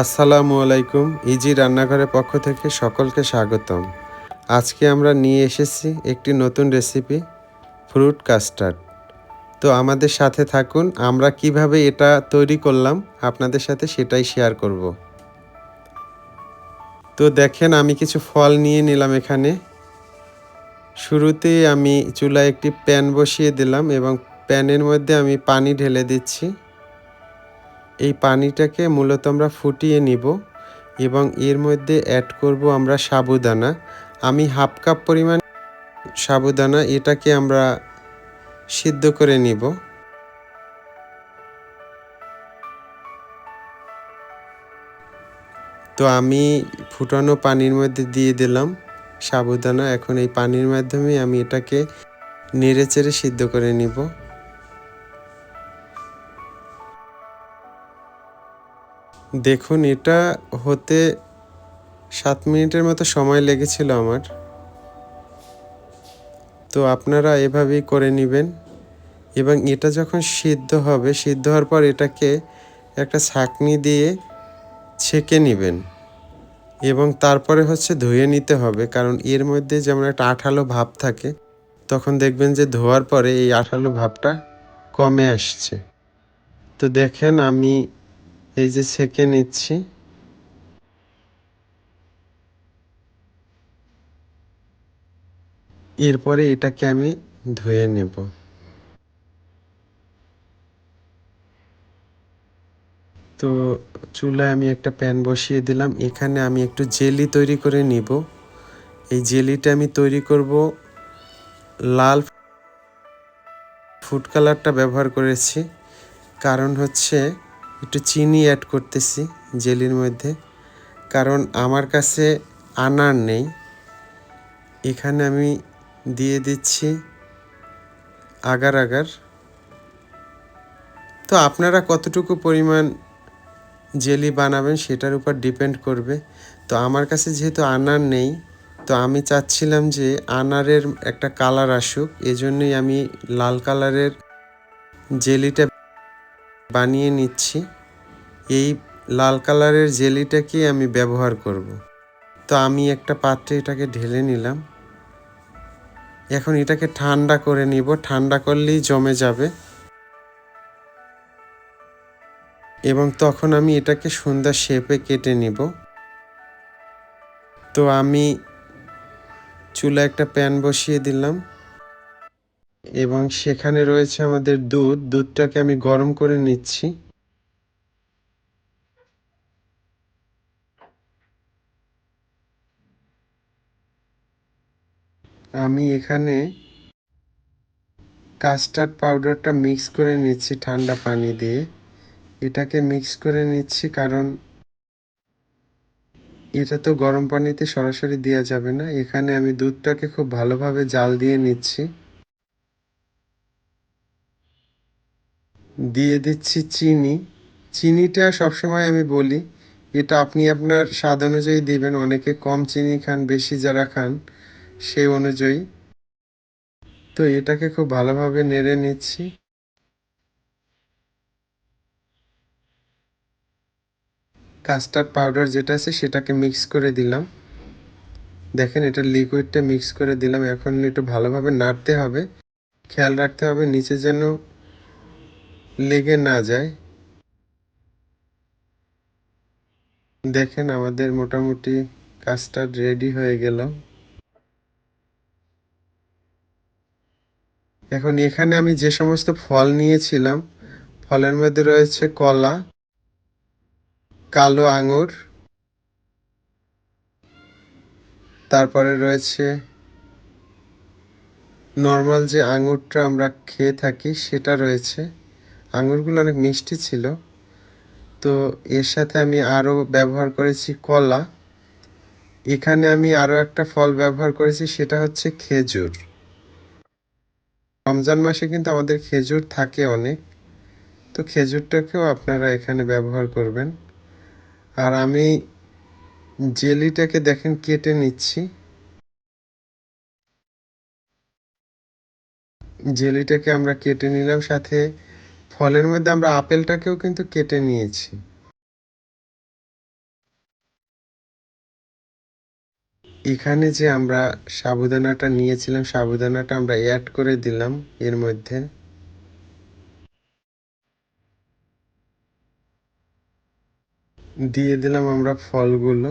আসসালামু আলাইকুম, ইজি রান্নাঘরের পক্ষ থেকে সকলকে স্বাগতম। আজকে আমরা নিয়ে এসেছি একটি নতুন রেসিপি, ফ্রুট কাস্টার্ড। তো আমাদের সাথে থাকুন, আমরা কীভাবে এটা তৈরি করলাম, আপনাদের সাথে সেটাই শেয়ার করব। তো দেখেন, আমি কিছু ফল নিয়ে নিলাম এখানে। শুরুতেই আমি চুলায় একটি প্যান বসিয়ে দিলাম এবং প্যানের মধ্যে আমি পানি ঢেলে দিচ্ছি। এই পানিটাকে মূলত আমরা ফুটিয়ে নিব এবং এর মধ্যে অ্যাড করব আমরা সাবুদানা। আমি হাফ কাপ পরিমাণ সাবুদানা এটাকে আমরা সিদ্ধ করে নিব। তো আমি ফুটানো পানির মধ্যে দিয়ে দিলাম সাবুদানা। এখন এই পানির মাধ্যমে আমি এটাকে নেড়ে চেড়ে সিদ্ধ করে নিব। দেখুন, এটা হতে সাত মিনিটের মতো সময় লেগেছিল আমার। তো আপনারা এভাবেই করে নেবেন। এবং এটা যখন সিদ্ধ হবে, সিদ্ধ হওয়ার পর এটাকে একটা ছাকনি দিয়ে ছেঁকে নেবেন। এবং তারপরে হচ্ছে ধুয়ে নিতে হবে, কারণ এর মধ্যে যেমন একটা আঠালো ভাব থাকে, তখন দেখবেন যে ধোয়ার পরে এই আঠালো ভাবটা কমে আসছে। তো দেখেন, আমি এই যে ছেঁকে নিচ্ছি। এরপরে এটাকে আমি ধুয়ে নেব। তো চুলায় আমি একটা প্যান বসিয়ে দিলাম। এখানে আমি একটু জেলি তৈরি করে নিব। এই জেলিটা আমি তৈরি করব লাল ফুড কালারটা ব্যবহার করেছি। কারণ হচ্ছে একটু চিনি অ্যাড করতেছি জেলির মধ্যে। কারণ আমার কাছে আনার নেই। এখানে আমি দিয়ে দিচ্ছি আগার আগার। তো আপনারা কতটুকু পরিমাণ জেলি বানাবেন সেটার উপর ডিপেন্ড করবে। তো আমার কাছে যেহেতু আনার নেই, তো আমি চাচ্ছিলাম যে আনারের একটা কালার আসুক, এজন্যই আমি লাল কালারের জেলিটা বানিয়ে নিচ্ছি। এই লাল কালারের জেলিটাকে আমি ব্যবহার করব। তো আমি একটা পাত্রে এটাকে ঢেলে নিলাম। এখন এটাকে ঠান্ডা করে নিব। ঠান্ডা করলেই জমে যাবে। এবং তখন আমি এটাকে সুন্দর শেপে কেটে নিব। তো আমি চুলা একটা প্যান বসিয়ে দিলাম। এবং সেখানে রয়েছে আমাদের দুধ। দুধটাকে আমি গরম করে নিচ্ছি। আমি এখানে কাস্টার্ড পাউডারটা মিক্স করে নিচ্ছি ঠান্ডা পানি দিয়ে। এটাকে মিক্স করে নিচ্ছি কারণ এটা তো গরম পানিতে সরাসরি দেওয়া যাবে না। এখানে আমি দুধটাকে খুব ভালোভাবে জাল দিয়ে নিচ্ছি। দিয়ে দিচ্ছি চিনি। চিনিটা সবসময় আমি বলি, এটা আপনি আপনার স্বাদ অনুযায়ী দিবেন। অনেকে কম চিনি খান, বেশি যারা খান সেই অনুযায়ী। তো এটাকে খুব ভালোভাবে নেড়ে নিচ্ছি। কাস্টার্ড পাউডার যেটা আছে সেটাকে মিক্স করে দিলাম। দেখেন এটা লিকুইডটা মিক্স করে দিলাম। এখন একটু ভালোভাবে নাড়তে হবে। খেয়াল রাখতে হবে নিচে যেন লেগে না যায়। দেখেন আমাদের মোটামুটি কাস্টার্ড রেডি হয়ে গেল। এখন এখানে আমি যে সমস্ত ফল নিয়েছিলাম, ফলের মধ্যে রয়েছে কলা, কালো আঙুর, তারপরে রয়েছে নর্মাল যে আঙুরটা আমরা খেয়ে থাকি সেটা রয়েছে। আঙুরগুলো অনেক মিষ্টি ছিল। তো এর সাথে আমি আরও ব্যবহার করেছি কলা। এখানে আমি আরও একটা ফল ব্যবহার করেছি, সেটা হচ্ছে খেজুর। রমজান মাসে কিন্তু আমাদের খেজুর থাকে অনেক। তো খেজুরটাকেও আপনারা এখানে ব্যবহার করবেন। আর আমি জেলিটাকে দেখেন কেটে নিচ্ছি। জেলিটাকে আমরা কেটে নিলাম, সাথে ফলের মধ্যে আমরা আপেলটাকেও কিন্তু কেটে নিয়েছি। এখানে যে আমরা সাবুদানাটা নিয়েছিলাম সাবুদানাটা আমরা অ্যাড করে দিলাম এর মধ্যে। দিয়ে দিলাম আমরা ফলগুলো।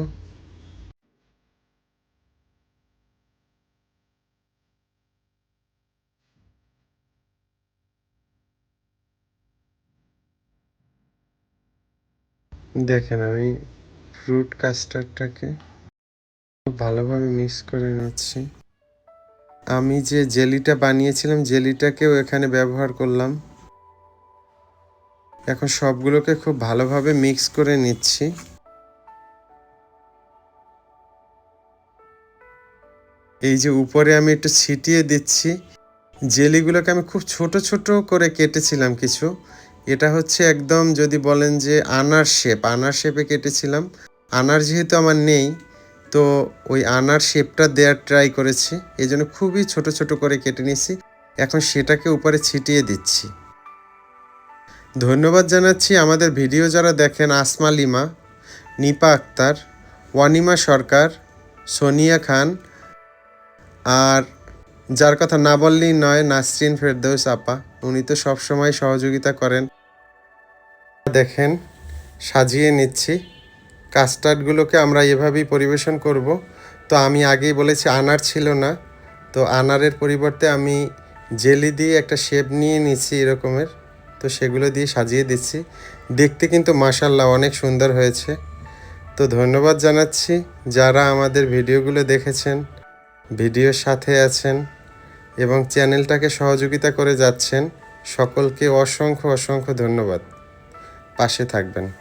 দেখেন আমি ফ্রুট কাস্টার্ডটাকে ভালোভাবে মিক্স করে নিচ্ছি। আমি যে জেলিটা বানিয়েছিলাম, জেলিটাকেও এখানে ব্যবহার করলাম। এখন সবগুলোকে খুব ভালোভাবে মিক্স করে নিচ্ছি। এই যে উপরে আমি একটু ছিটিয়ে দিচ্ছি। জেলিগুলোকে আমি খুব ছোট ছোট করে কেটেছিলাম কিছু। এটা হচ্ছে একদম যদি বলেন যে আনার শেপ আনার শেপে কেটেছিলাম। আনার যেহেতু আমার নেই তো ওই আনার শেপটা দেওয়ার ট্রাই করেছি, এই জন্য খুবই ছোট ছোট করে কেটে নিয়েছি। এখন সেটাকে উপরে ছিটিয়ে দিচ্ছি। ধন্যবাদ জানাচ্ছি আমাদের ভিডিও যারা দেখেন, আসমা লিমা, নিপা আক্তার, ওয়ানিমা সরকার, সোনিয়া খান, আর যার কথা না বললেই নয়, নাসরিন ফেরদৌস আপা, উনি তো সবসময় সহযোগিতা করেন। দেখেন, সাজিয়ে নিচ্ছি। কাস্টার্ডগুলোকে আমরা এভাবেই পরিবেশন করব। তো আমি আগেই বলেছি, আনার ছিল না। তো আনারের পরিবর্তে আমি জেলি দিয়ে একটা শেপ নিয়ে নিচ্ছি এরকমের। তো সেগুলো দিয়ে সাজিয়ে দিচ্ছি। দেখতে কিন্তু মাসাল্লাহ অনেক সুন্দর হয়েছে। তো ধন্যবাদ জানাচ্ছি যারা আমাদের ভিডিওগুলো দেখেছেন, ভিডিওর সাথে আছেন এবং চ্যানেলটাকে সহযোগিতা করে যাচ্ছেন, সকলকে অসংখ্য অসংখ্য ধন্যবাদ। পাশে থাকবেন।